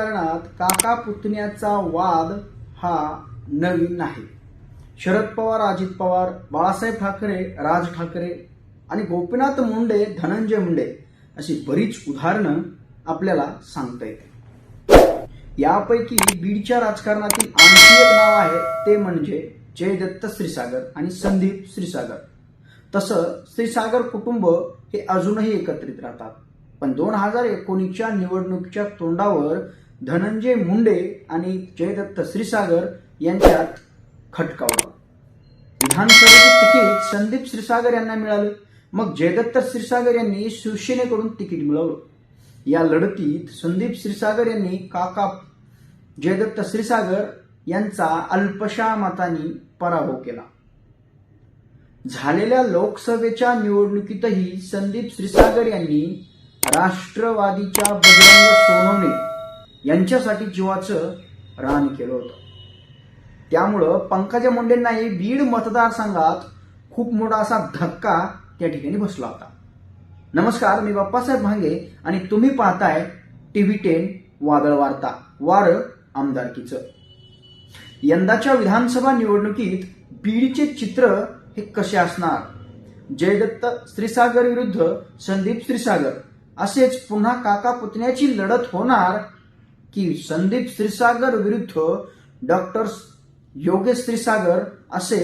राजकारणात काका पुतण्याचा वाद हा नवीन नाही. शरद पवार अजित पवार बाळासाहेब ठाकरे राज ठाकरे आणि गोपीनाथ मुंडे धनंजय मुंडे अशी बरीच उदाहरणं आपल्याला सांगता येते यापैकी बीडच्या राजकारणातील आणखी एक नाव आहे ते म्हणजे जयदत्त श्रीसागर आणि संदीप श्रीसागर. तसं श्रीसागर कुटुंब हे अजूनही एकत्रित राहतात. पण दोन हजार एकोणीसच्या निवडणुकीच्या तोंडावर धनंजय मुंडे आणि जयदत्त श्रीसागर यांच्यात खटकावला. विधानसभेचे तिकीट संदीप श्रीसागर यांना मिळालं. मग जयदत्त श्रीसागर यांनी शिवसेनेकडून तिकीट मिळवलं. या लढतीत संदीप श्रीसागर यांनी काका जयदत्त श्रीसागर यांचा अल्पशा मतांनी पराभव केला. झालेल्या लोकसभेच्या निवडणुकीतही संदीप श्रीसागर यांनी राष्ट्रवादीच्या बजरंग सोनवणे यांच्यासाठी जीवाचं रान केलं होतं. त्यामुळं पंकजा मुंडेंनाही बीड मतदारसंघात खूप मोठा असा धक्का त्या ठिकाणी बसला होता. नमस्कार मी बाप्पासाहेब भांगे आणि तुम्ही पाहताय टीव्ही टेन वादळ वार्ता वार आमदारकीचं. यंदाच्या विधानसभा निवडणुकीत बीडचे चित्र हे कसे असणार? जयदत्त श्रीसागर विरुद्ध संदीप श्रीसागर असेच पुन्हा काका पुतण्याची लढत होणार की संदीप श्रीसागर विरुद्ध डॉक्टर योगेश श्रीसागर असे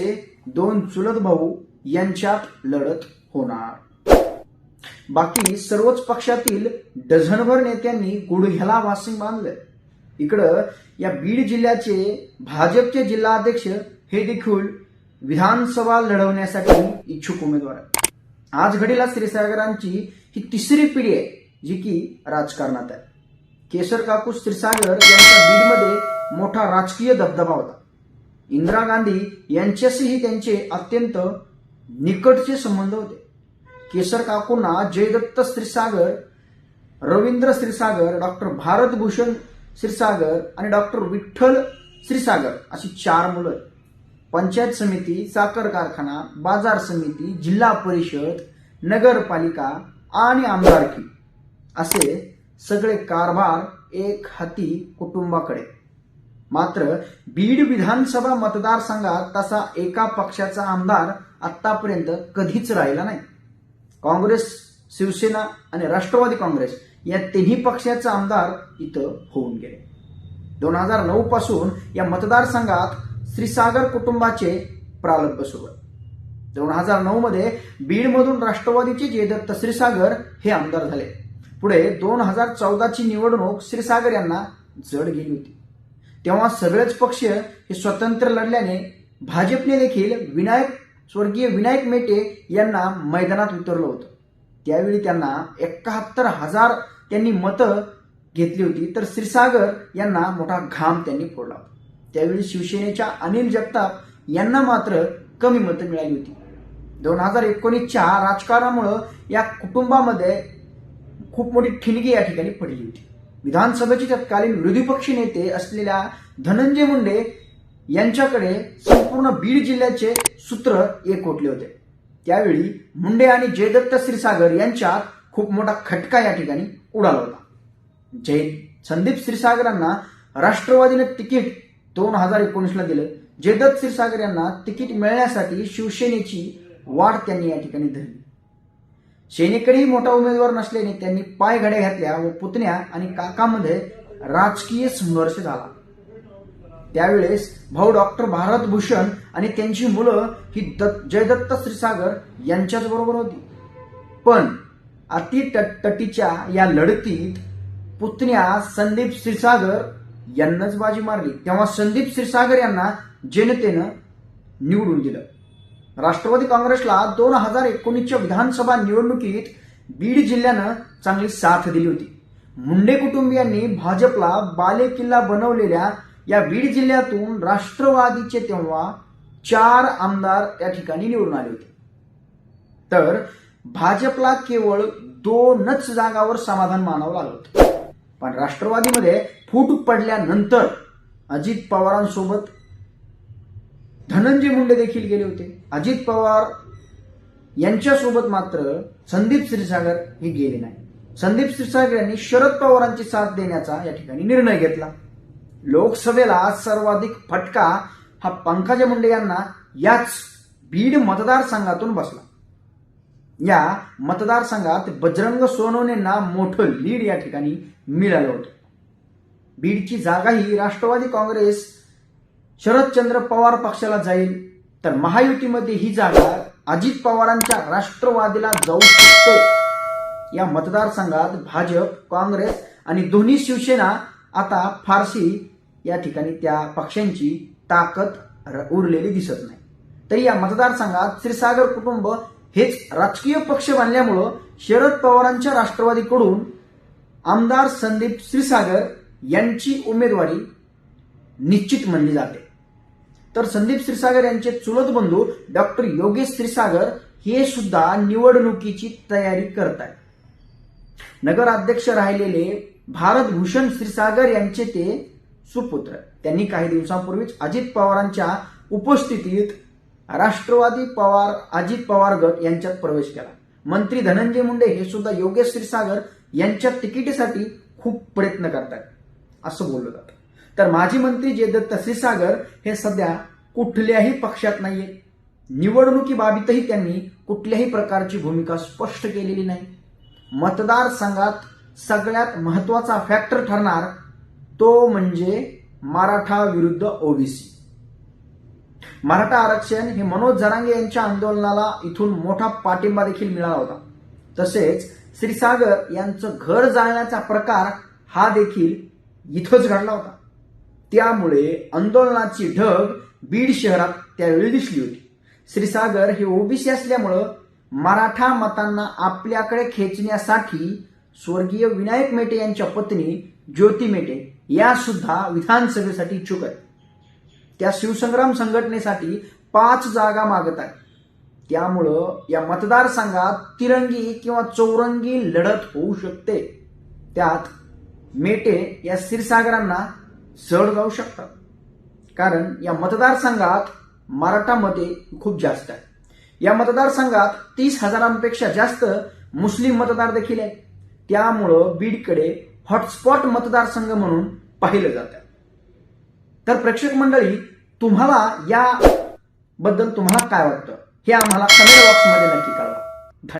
दोन चुलत भाऊ यांच्यात लढत होणार. बाकी सर्वच पक्षातील डझनभर नेत्यांनी गुडघ्याला वासिंग बांधलं इकडं या बीड जिल्ह्याचे भाजपचे जिल्हाध्यक्ष हे देखील विधानसभा लढवण्यासाठी इच्छुक उमेदवार आहेत. आज घडीला श्रीसागरांची ही तिसरी पिढी आहे जी की राजकारणात आहे. केसर काकू क्षीरसागर यांचा बीडमध्ये मोठा राजकीय दबदबा होता इंदिरा गांधी यांच्याशीही त्यांचे अत्यंत निकटचे संबंध होते केसर काकूंना जयदत्त श्रीसागर रवींद्र श्रीसागर डॉक्टर भारतभूषण श्रीसागर आणि डॉक्टर विठ्ठल श्रीसागर अशी चार मुलं आहेत. पंचायत समिती साखर कारखाना बाजार समिती जिल्हा परिषद नगरपालिका आणि आमदारकी असे सगळे कारभार एक हाती कुटुंबाकडे. मात्र बीड विधानसभा मतदारसंघात तसा एका पक्षाचा आमदार आतापर्यंत कधीच राहिला नाही. काँग्रेस शिवसेना आणि राष्ट्रवादी काँग्रेस या तिन्ही पक्षाचे आमदार इथं होऊन गेले. दोन हजार नऊ पासून या मतदारसंघात श्रीसागर कुटुंबाचे प्रारंभ सुरू आहे. दोन हजार नऊ मध्ये बीडमधून राष्ट्रवादीचे जयदत्त श्रीसागर हे आमदार झाले. पुढे दोन हजार चौदाची निवडणूक श्रीसागर यांना जड गेली होती. तेव्हा सगळेच पक्ष हे स्वतंत्र लढल्याने भाजपने देखील विनायक स्वर्गीय विनायक मेटे यांना मैदानात उतरलं होतं. त्यावेळी त्यांना एकाहत्तर हजार त्यांनी मतं घेतली होती. तर श्रीसागर यांना मोठा घाम त्यांनी फोडला होता. त्यावेळी शिवसेनेच्या अनिल जगताप यांना मात्र कमी मतं मिळाली होती. दोन हजार एकोणीसच्या राजकारणामुळं या कुटुंबामध्ये खूप मोठी ठिणगी या ठिकाणी पडली होती. विधानसभेचे तत्कालीन विरोधी पक्ष नेते असलेल्या धनंजय मुंडे यांच्याकडे संपूर्ण बीड जिल्ह्याचे सूत्र एकवटले होते. त्यावेळी मुंडे आणि जयदत्त श्रीसागर यांच्यात खूप मोठा खटका या ठिकाणी उडाला होता. जय संदीप श्रीसागरांना राष्ट्रवादीने तिकीट दोन हजार एकोणीसला दिलं. जयदत्त क्षीरसागर यांना तिकीट मिळण्यासाठी शिवसेनेची वाढ त्यांनी या ठिकाणी धरली. सेनेकडेही मोठा उमेदवार नसल्याने त्यांनी पाय घड्या घातल्या व पुतण्या आणि काकामध्ये राजकीय संघर्ष झाला. त्यावेळेस भाऊ डॉक्टर भारतभूषण आणि त्यांची मुलं ही दत्त जयदत्त श्रीसागर यांच्याच बरोबर होती. पण अति तटीच्या या लढतीत पुतण्या संदीप श्रीसागर यांनाच बाजी मारली. तेव्हा संदीप श्रीसागर यांना जनतेनं निवडून दिलं. राष्ट्रवादी काँग्रेसला दोन हजार एकोणीसच्या विधानसभा निवडणुकीत बीड जिल्ह्यानं चांगली साथ दिली होती. मुंडे कुटुंबियांनी भाजपला बालेकिल्ला बनवलेल्या या बीड जिल्ह्यातून राष्ट्रवादीचे तेव्हा चार आमदार त्या ठिकाणी निवडून आले होते. तर भाजपला केवळ दोनच जागावर समाधान मानावं लागलं होतं. पण राष्ट्रवादीमध्ये फूट पडल्यानंतर अजित पवारांसोबत धनंजय मुंडे देखील गेले होते. अजित पवार यांच्यासोबत मात्र संदीप क्षीरसागर हे गेले नाही. संदीप क्षीरसागर यांनी शरद पवारांची साथ देण्याचा या ठिकाणी निर्णय घेतला. लोकसभेला सर्वाधिक फटका हा पंकजा मुंडे यांना याच बीड मतदारसंघातून बसला. या मतदारसंघात बजरंग सोनवणेंना मोठं लीड या ठिकाणी मिळालं होतं. बीडची जागाही राष्ट्रवादी काँग्रेस शरदचंद्र पवार पक्षाला जाईल तर महायुतीमध्ये ही जागा अजित पवारांच्या राष्ट्रवादीला जाऊ शकते. या मतदारसंघात भाजप काँग्रेस आणि दोन्ही शिवसेना आता फारशी या ठिकाणी त्या पक्षांची ताकद र- उरलेली दिसत नाही. तरी या मतदारसंघात श्रीसागर कुटुंब हेच राजकीय पक्ष बनल्यामुळं शरद पवारांच्या राष्ट्रवादीकडून आमदार संदीप श्रीसागर यांची उमेदवारी निश्चित मानली जाते. तर संदीप क्षीरसागर यांचे चुलत बंधू डॉक्टर योगेश क्षीरसागर हे सुद्धा निवडणुकीची तयारी करत आहेत नगराध्यक्ष राहिलेले भारतभूषण श्रीसागर यांचे ते सुपुत्र. त्यांनी काही दिवसांपूर्वीच अजित पवारांच्या उपस्थितीत राष्ट्रवादी पवार अजित पवार गट यांच्यात प्रवेश केला. मंत्री धनंजय मुंडे हे सुद्धा योगेश क्षीरसागर यांच्या तिकिटीसाठी खूप प्रयत्न करतात असं बोललं जातं. तर माजी मंत्री जयदत्त क्षीरसागर हे सध्या कुठल्याही पक्षात नाहीये. निवडणुकीबाबतही त्यांनी कुठल्याही प्रकारची भूमिका स्पष्ट केलेली नाही. मतदारसंघात सगळ्यात महत्त्वाचा फॅक्टर ठरणार तो म्हणजे मराठा विरुद्ध ओबीसी. मराठा आरक्षण हे मनोज जरांगे यांच्या आंदोलनाला इथून मोठा पाठिंबा देखील मिळाला होता. तसेच श्रीसागर यांचं घर जाळण्याचा प्रकार हा देखील इथंच घडला होता. त्यामुळे आंदोलनाची ढग बीड शहरात त्यावेळी दिसली होती. श्रीसागर हे ओबीसी असल्यामुळं मराठा मतांना आपल्याकडे खेचण्यासाठी स्वर्गीय विनायक मेटे यांच्या पत्नी ज्योती मेटे या सुद्धा विधानसभेसाठी इच्छुक आहेत. त्या शिवसंग्राम संघटनेसाठी पाच जागा मागत आहेत. त्यामुळं या मतदारसंघात तिरंगी किंवा चौरंगी लढत होऊ शकते. त्यात मेटे या क्षीरसागरांना जड जाऊ शकतात. कारण या मतदारसंघात मराठा मते खूप जास्त आहे. या मतदारसंघात तीस हजारांपेक्षा जास्त मुस्लिम मतदार देखील आहेत. त्यामुळं बीडकडे हॉटस्पॉट मतदारसंघ म्हणून पाहिलं जातं. तर प्रेक्षक मंडळी तुम्हाला या बद्दल तुम्हाला काय वाटतं? हे आम्हाला कमेंट बॉक्समध्ये नक्की कळवा.